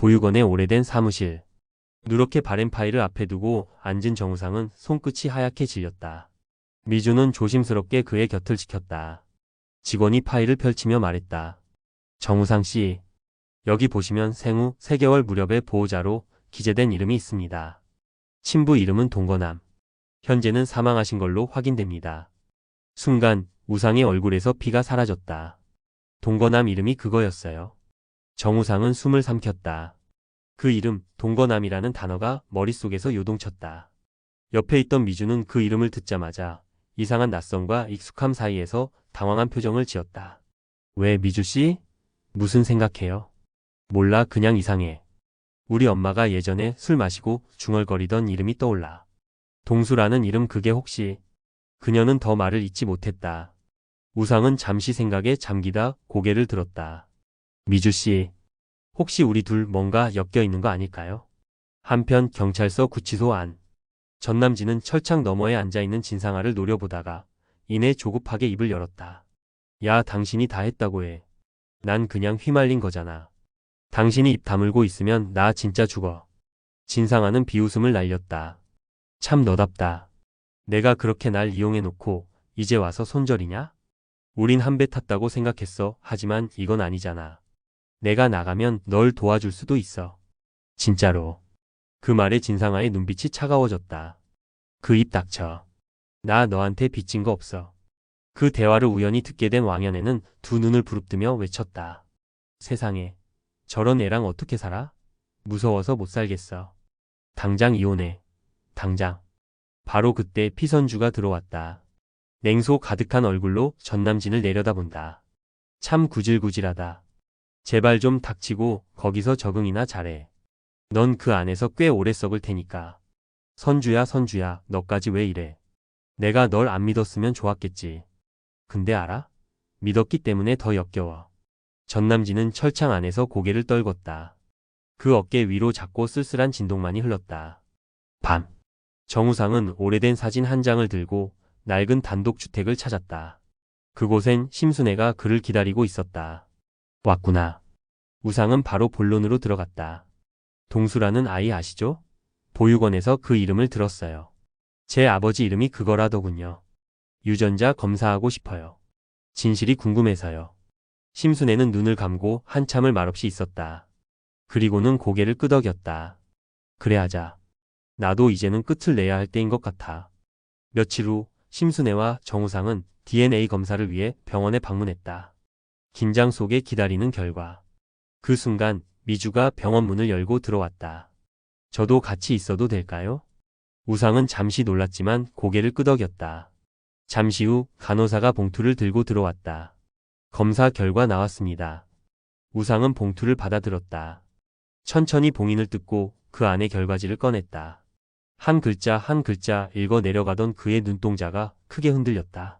보육원의 오래된 사무실. 누렇게 바랜 파일을 앞에 두고 앉은 정우상은 손끝이 하얗게 질렸다. 미주는 조심스럽게 그의 곁을 지켰다. 직원이 파일을 펼치며 말했다. 정우상 씨, 여기 보시면 생후 3개월 무렵의 보호자로 기재된 이름이 있습니다. 친부 이름은 동건남. 현재는 사망하신 걸로 확인됩니다. 순간 우상의 얼굴에서 피가 사라졌다. 동건남 이름이 그거였어요. 정우상은 숨을 삼켰다. 그 이름, 동건남이라는 단어가 머릿속에서 요동쳤다. 옆에 있던 미주는 그 이름을 듣자마자 이상한 낯섦과 익숙함 사이에서 당황한 표정을 지었다. 왜 미주씨? 무슨 생각해요? 몰라 그냥 이상해. 우리 엄마가 예전에 술 마시고 중얼거리던 이름이 떠올라. 동수라는 이름 그게 혹시 그녀는 더 말을 잇지 못했다. 우상은 잠시 생각에 잠기다 고개를 들었다. 미주 씨, 혹시 우리 둘 뭔가 엮여 있는 거 아닐까요? 한편 경찰서 구치소 안. 전남진은 철창 너머에 앉아있는 진상아를 노려보다가 이내 조급하게 입을 열었다. 야, 당신이 다 했다고 해. 난 그냥 휘말린 거잖아. 당신이 입 다물고 있으면 나 진짜 죽어. 진상아는 비웃음을 날렸다. 참 너답다. 내가 그렇게 날 이용해 놓고 이제 와서 손절이냐? 우린 한 배 탔다고 생각했어. 하지만 이건 아니잖아. 내가 나가면 널 도와줄 수도 있어. 진짜로. 그 말에 진상아의 눈빛이 차가워졌다. 그 입 닥쳐. 나 너한테 빚진 거 없어. 그 대화를 우연히 듣게 된 왕연애는 두 눈을 부릅뜨며 외쳤다. 세상에. 저런 애랑 어떻게 살아? 무서워서 못 살겠어. 당장 이혼해. 당장. 바로 그때 피선주가 들어왔다. 냉소 가득한 얼굴로 전남진을 내려다본다. 참 구질구질하다. 제발 좀 닥치고 거기서 적응이나 잘해. 넌 그 안에서 꽤 오래 썩을 테니까. 선주야 선주야 너까지 왜 이래. 내가 널 안 믿었으면 좋았겠지. 근데 알아? 믿었기 때문에 더 역겨워. 전남진은 철창 안에서 고개를 떨궜다. 그 어깨 위로 작고 쓸쓸한 진동만이 흘렀다. 밤. 정우상은 오래된 사진 한 장을 들고 낡은 단독주택을 찾았다. 그곳엔 심순애가 그를 기다리고 있었다. 왔구나. 우상은 바로 본론으로 들어갔다. 동수라는 아이 아시죠? 보육원에서 그 이름을 들었어요. 제 아버지 이름이 그거라더군요. 유전자 검사하고 싶어요. 진실이 궁금해서요. 심순애는 눈을 감고 한참을 말없이 있었다. 그리고는 고개를 끄덕였다. 그래 하자. 나도 이제는 끝을 내야 할 때인 것 같아. 며칠 후 심순애와 정우상은 DNA 검사를 위해 병원에 방문했다. 긴장 속에 기다리는 결과. 그 순간 미주가 병원 문을 열고 들어왔다. 저도 같이 있어도 될까요? 우상은 잠시 놀랐지만 고개를 끄덕였다. 잠시 후 간호사가 봉투를 들고 들어왔다. 검사 결과 나왔습니다. 우상은 봉투를 받아들었다. 천천히 봉인을 뜯고 그 안에 결과지를 꺼냈다. 한 글자 한 글자 읽어 내려가던 그의 눈동자가 크게 흔들렸다.